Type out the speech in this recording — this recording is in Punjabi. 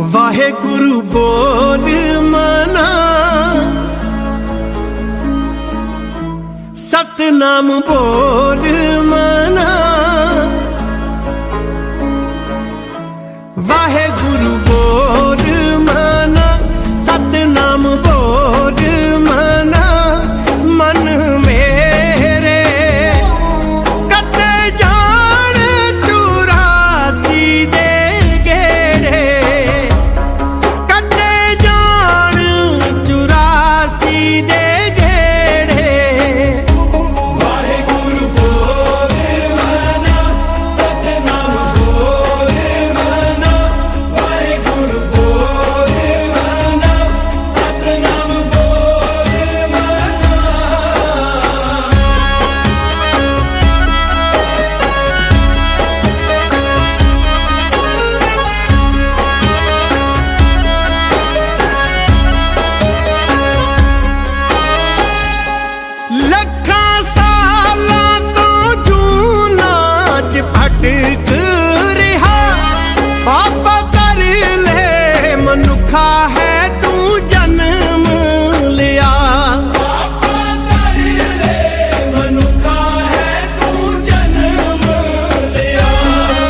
ਵਾਹਿਗੁਰੂ ਬੋਲ ਮਨਾ। ਸਤਨਾਮ ਬੋਲ ਮਨਾ। ਵਾਹਿਗੁਰੂ ਲੱਖਾਂ ਸਾਲਾਂ ਤੋਂ ਜੂਨਾ ਰਿਹਾ। ਬਾਬਾ ਕਰ ਹੈ